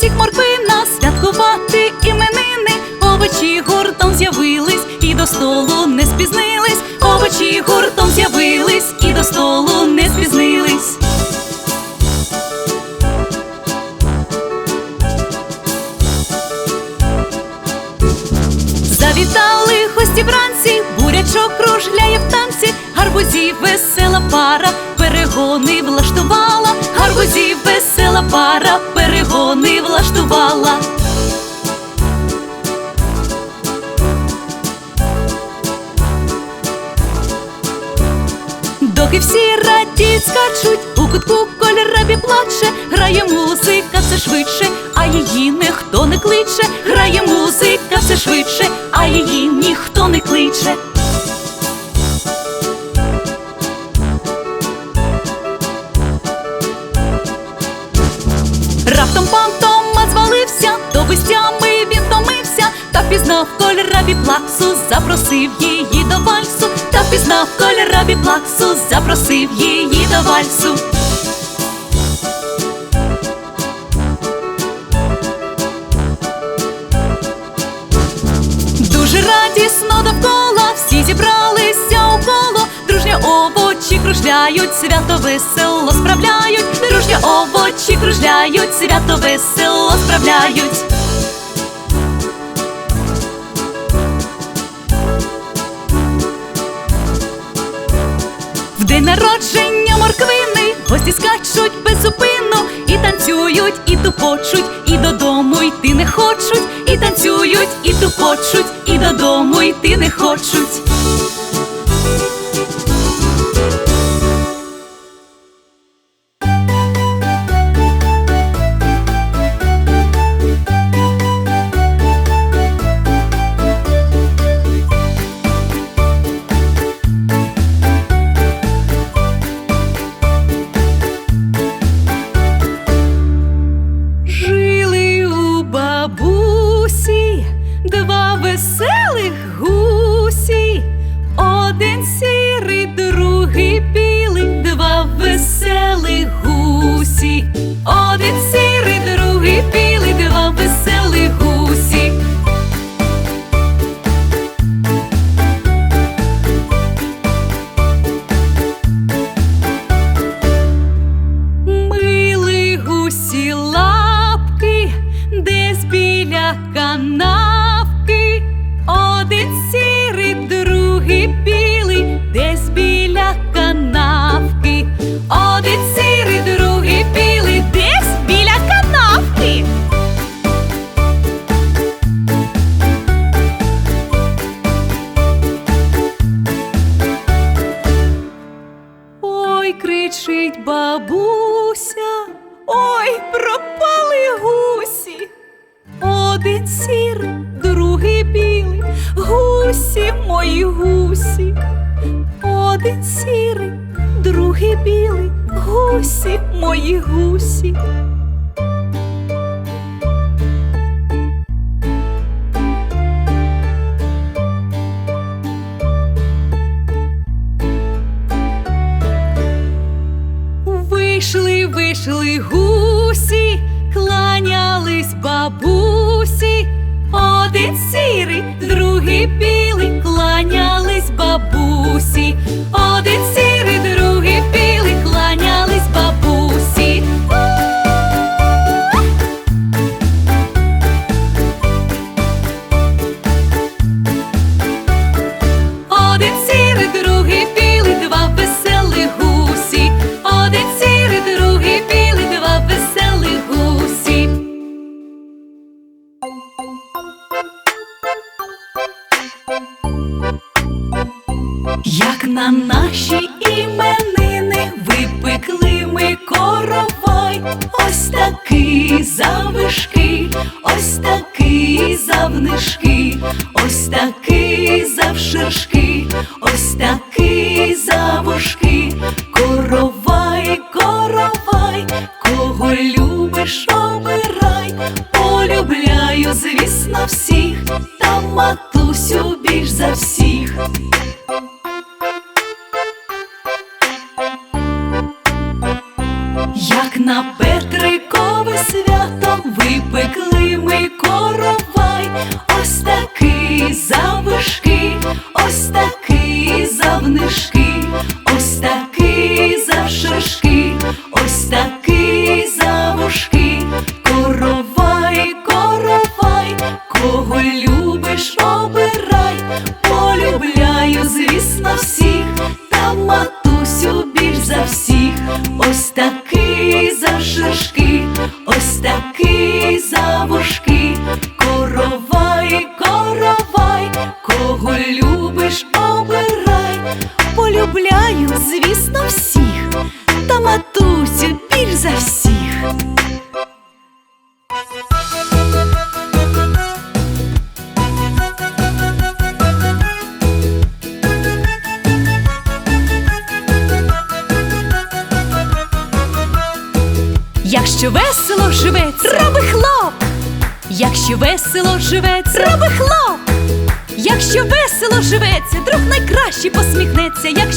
всіх морквина святкувати іменини, овочі гуртом з'явились і до столу не спізнились, овочі гуртом з'явились і до столу не спізнились. Завітали гості вранці, бурячок кружляє в танці, гарбузі весела пара перегони влаштувала, гарбузів весела пара, перегони влаштувала. Доки всі радіють, скачуть, у кутку кольорабі плаче, грає музика все швидше, а її ніхто не кличе, грає музика все швидше, а її ніхто не кличе. Пізнав кольорабі плаксу, запросив її до вальсу, та пізнав кольорабі плаксу, запросив її до вальсу. Дуже радісно довкола, всі зібралися у коло, дружня овочі кружляють, свято весело справляють, дружня овочі кружляють, свято весело справляють. День народження морквини. Гості скачуть без і танцюють, і тупочуть, і додому йти не хочуть, і танцюють, і тупочуть, і додому йти не хочуть. Вийшли, вийшли гусі, кланялись бабусі, один сірий, другий білий, dime.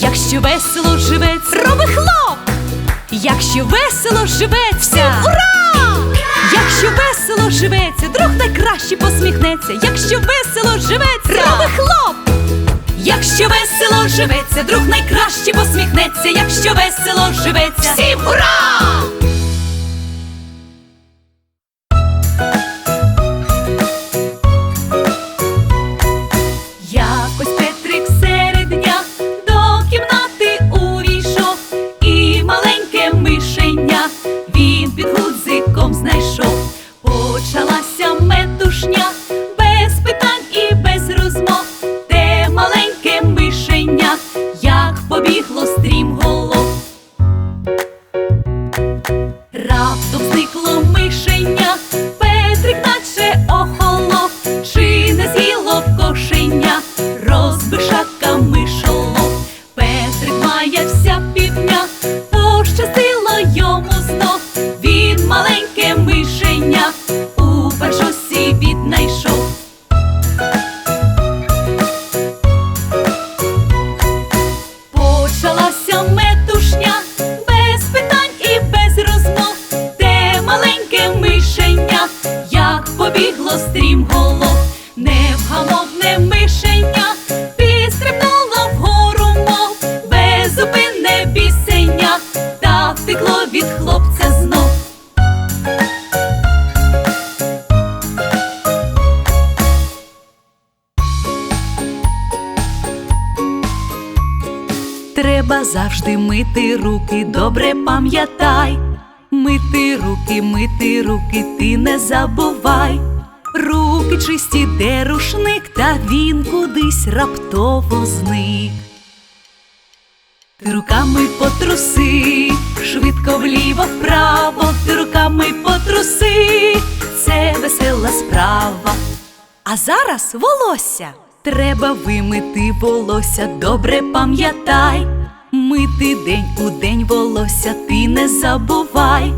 Якщо весело живеться, роби хлоп. Якщо весело живеться, ура! Якщо весело живеться, друг найкраще посміхнеться. Якщо весело живеться, роби хлоп. Якщо весело живеться, друг найкраще посміхнеться. Якщо весело живеться, всім ура! Завжди мити руки, добре пам'ятай. Мити руки, мити руки, ти не забувай. Руки чисті, де рушник, та він кудись раптово зник. Ти руками потруси, швидко вліво вправо, ти руками потруси, це весела справа. А зараз волосся. Треба вимити волосся, добре пам'ятай. Мити день у день волосся, ти не забувай.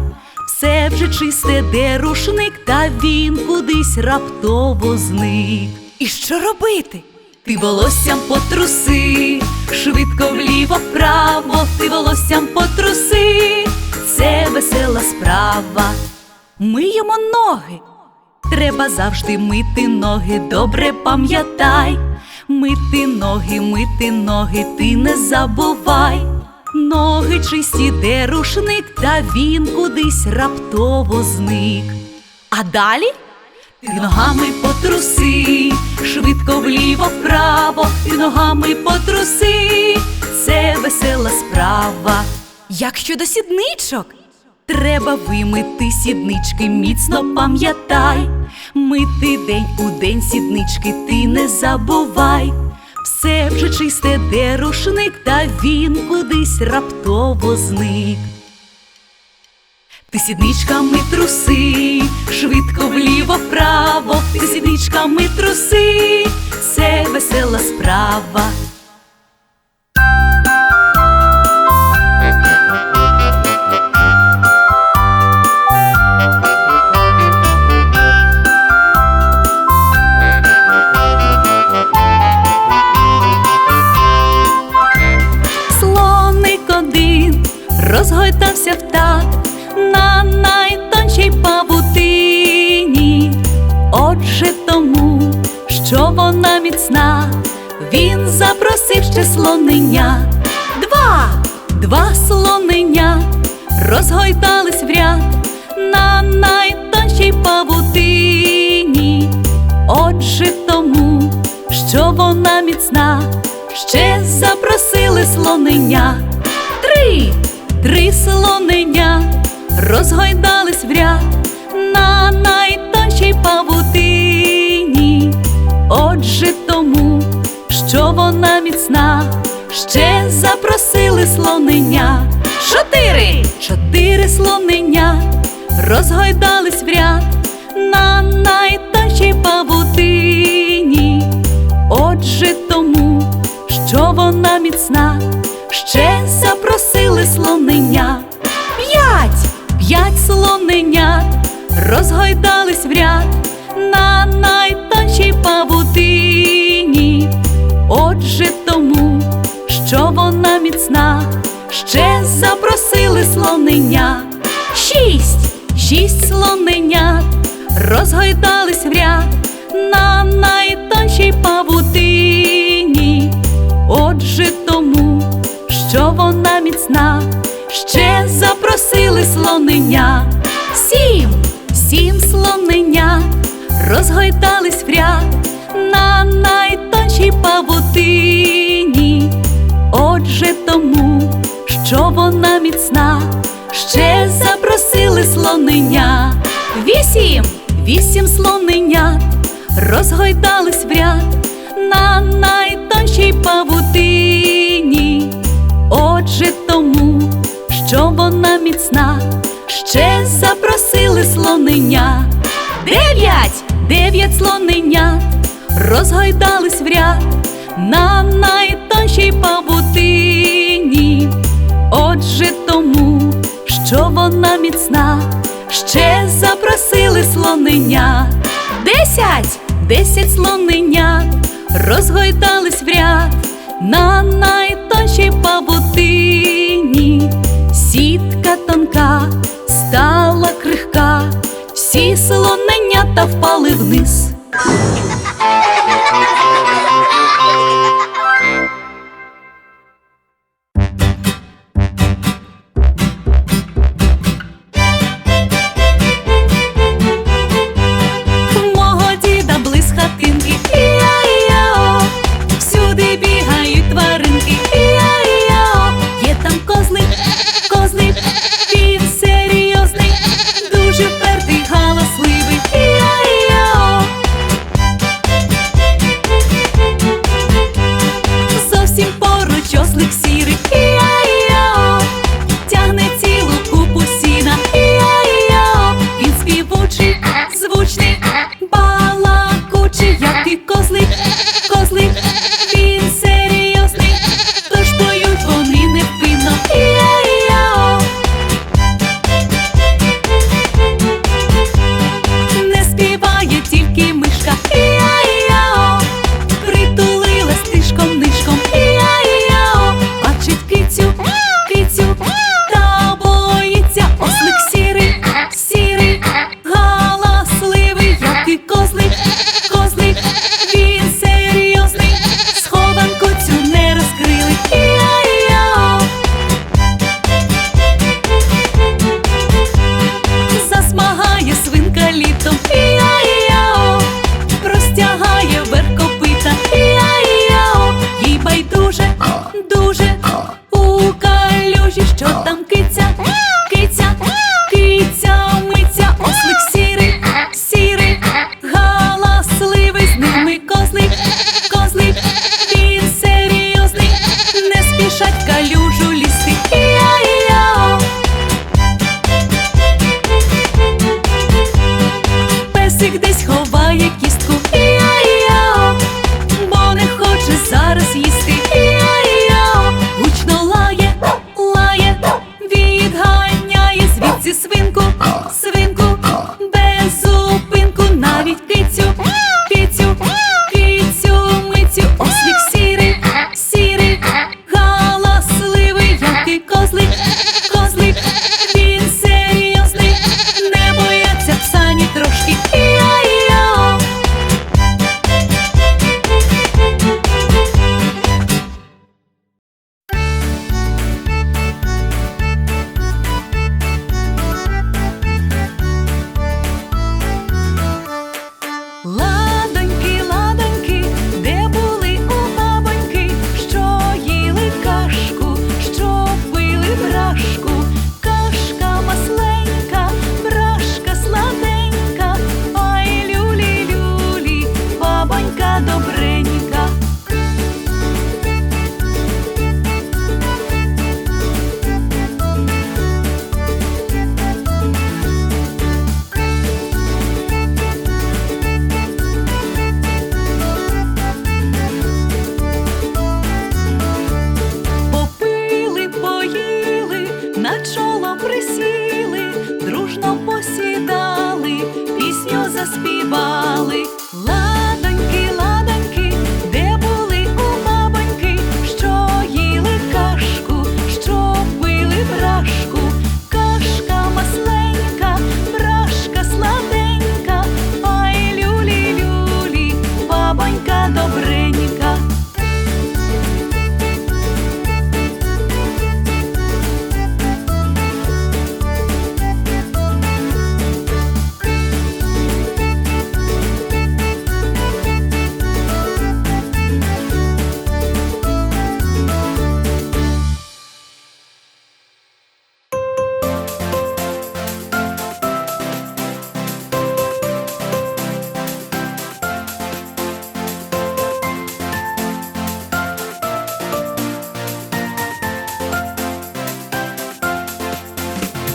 Все вже чисте, де рушник, та він кудись раптово зник. І що робити? Ти волоссям потруси, швидко вліво вправо, ти волоссям потруси, це весела справа. Миємо ноги. Треба завжди мити ноги, добре пам'ятай. Мити ноги, мити ноги, ти не забувай. Ноги чисті, де рушник, та він кудись раптово зник. А далі ти ногами потруси, швидко вліво вправо, ти ногами потруси, це весела справа. Як щодо сідничок? Треба вимити сіднички, міцно пам'ятай. Мити день у день сіднички, ти не забувай. Все вже чисте, де рушник, та він кудись раптово зник. Ти сідничками труси, швидко вліво вправо, ти сідничками труси, це весела справа. Ще слонення. Два, два слонення розгойдались в ряд на найтоншій павутині. Отже, тому, що вона міцна, ще запросили слонення. Три, три слонення розгойдались в ряд на найтоншій павутині. Отже, тому, що вона міцна, ще запросили слонення. Чотири, чотири слонення розгойдались в ряд на найтоншій павутині. Отже, тому, що вона міцна, ще запросили слонення. П'ять, п'ять слоненят розгойдались в ряд на найтоншій павутині. Отже, тому, що вона міцна, ще запросили слонення. Шість, шість слоненят розгойдались в ряд на найтоншій павутині. Отже, тому, що вона міцна, ще запросили слонення. Сім, сім слоненят розгойдались в ряд на найтоншій павутині. Отже, тому, що вона міцна, ще запросили слонення. Вісім, вісім слоненят розгойдались в ряд на найтоншій павутині. Отже, тому, що вона міцна, ще запросили слонення. Дев'ять, дев'ять слоненят розгойдались в ряд на найтоншій павутині. Отже, тому, що вона міцна, ще запросили слонення. Десять, десять слоненят розгойдались в ряд на найтоншій павутині. Сітка тонка стала крихка, всі слоненята впали вниз. Пісню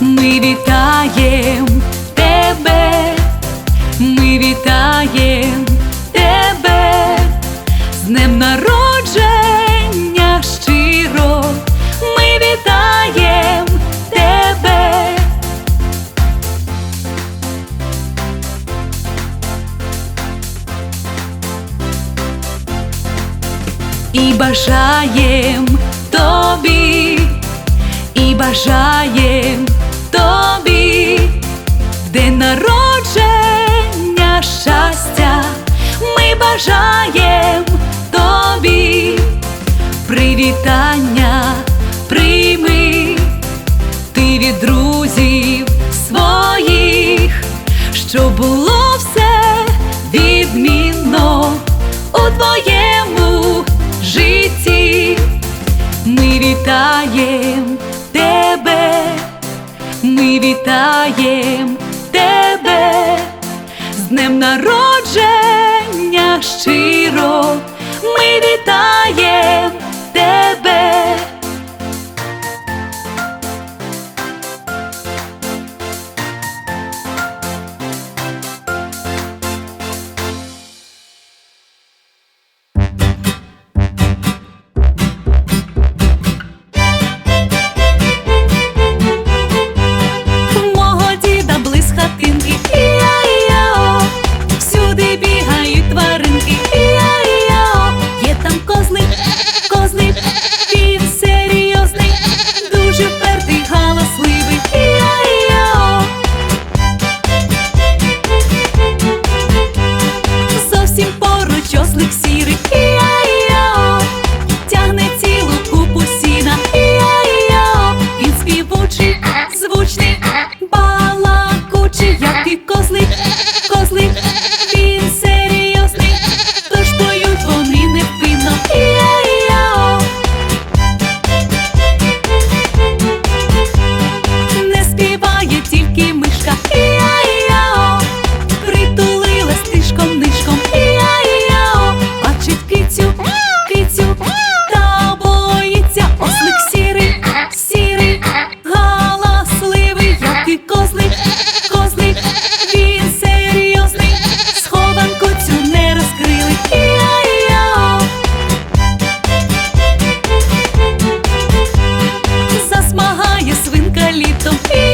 Ми вітаєм тебе, ми вітаєм тебе, з днем народження щиро, ми вітаєм тебе. І бажаєм тобі і бажаєм тобі. День народження щастя, ми бажаєм тобі. Привітання прийми. Ти від друзів своїх, що було все відмінно у твоєму житті. Ми вітаєм вітаєм тебе, з днем народження щиро, ми вітаєм Yeah.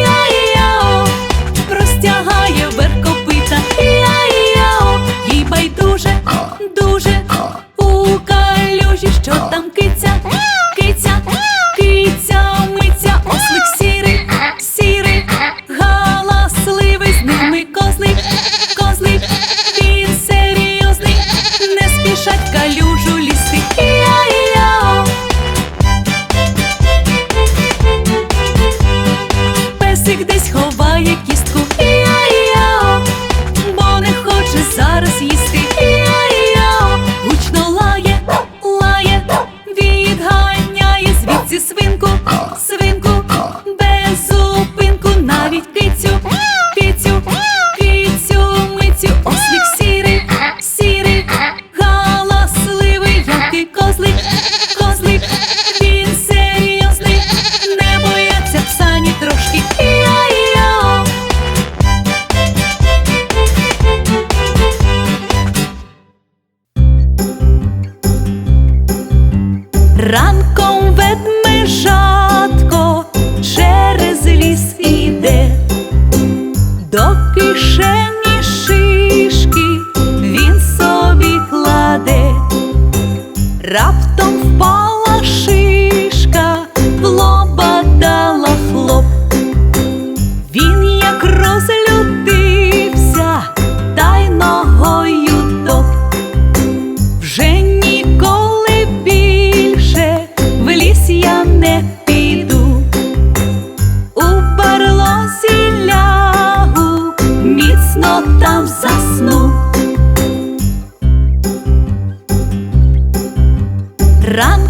Ранком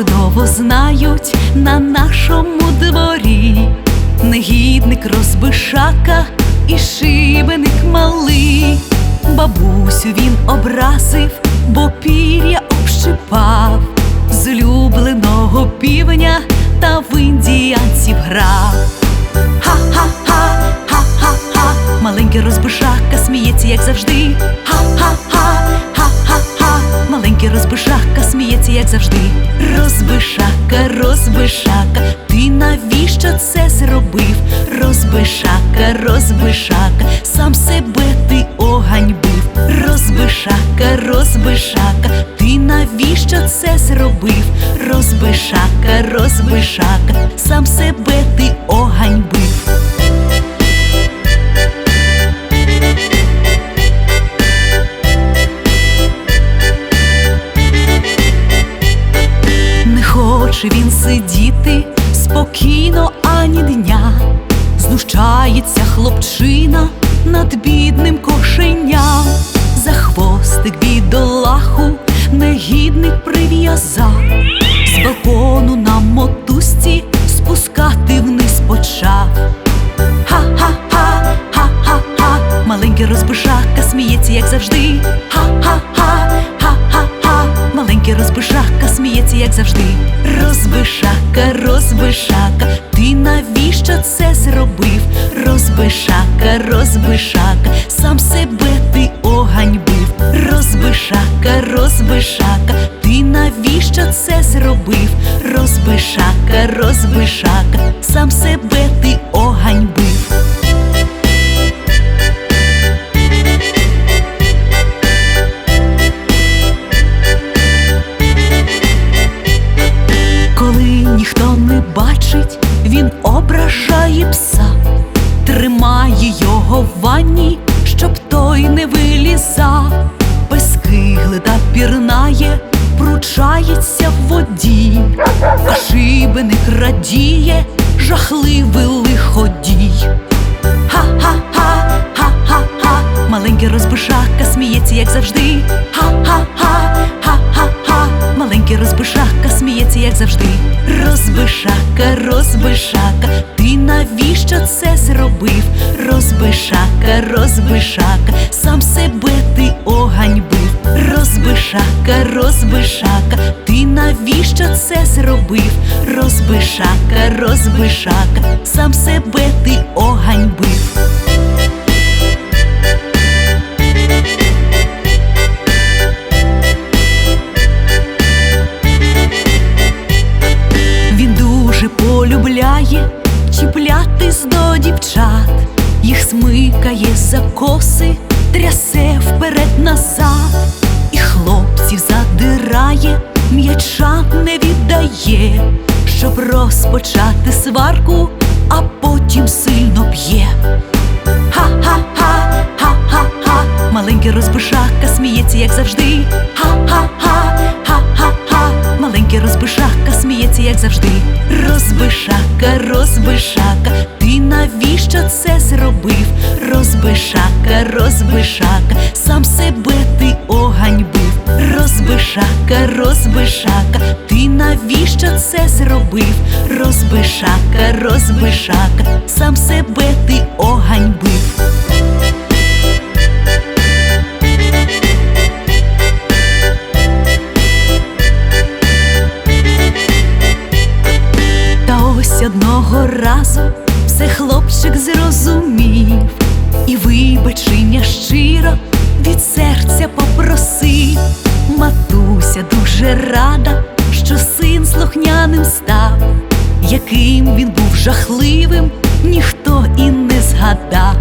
Чудово знають на нашому дворі. Негідник розбишака і шибеник малий. Бабусю він образив, бо пір'я общипав з улюбленого півня та в індіанців грав. Ха-ха-ха, ха-ха-ха, маленький розбишака сміється, як завжди. Ха-ха-ха, ха-ха-ха, маленький розбишака сміється, як завжди. Розбишака, розбишака, ти навіщо це зробив? Розбишака, розбишака, сам себе ти оганьбив. Розбишака, розбишака, ти навіщо це зробив? Розбишака, розбишака, сам себе ти оганьбив. Хоче він сидіти спокійно ані дня, знущається хлопчина над бідним кошеням, за хвостик бідолаху негідник прив'язав, з балкону на мотузці спускати вниз почав. Ха-ха-ха, ха-ха-ха, маленький розбишака сміється, як завжди. Ха-ха-ха, маленький розбишака сміється, як завжди. Розбишака, розбишака, ти навіщо це зробив? Розбишака, розбишака, сам себе ти оганьбив. Розбишака, розбишака, ти навіщо це зробив? Розбишака, розбишака, сам себе ти оганьбив. Жахливий лиходій. Ха-ха-ха, ха-ха-ха, маленький розбишака сміється, як завжди. Ха-ха-ха, ха-ха-ха, маленький розбишака сміється, як завжди. Розбишака, розбишака, ти навіщо це зробив? Розбишака, розбишака, сам себе ти оганьбив. Розбишака, розбишака, ти навіщо це зробив? Розбишака, розбишака, сам себе ти оганьбив. Чіплятись до дівчат, їх смикає за коси, трясе вперед назад, і хлопців задирає, м'яча не віддає, щоб розпочати сварку, а потім сильно б'є. Ха-ха-ха, ха-ха-ха, маленький розбишака сміється, як завжди. Ха-ха-ха, маленький розбишака сміється, як завжди. Розбишака, розбишака, ти навіщо це зробив? Розбишака, розбишака, сам себе ти оганьбив. Розбишака, розбишака, ти навіщо це зробив? Розбишака, розбишака, сам себе ти оганьбив. Одного разу все хлопчик зрозумів, і вибачення щиро від серця попросив. Матуся дуже рада, що син слухняним став, яким він був жахливим, ніхто і не згадав.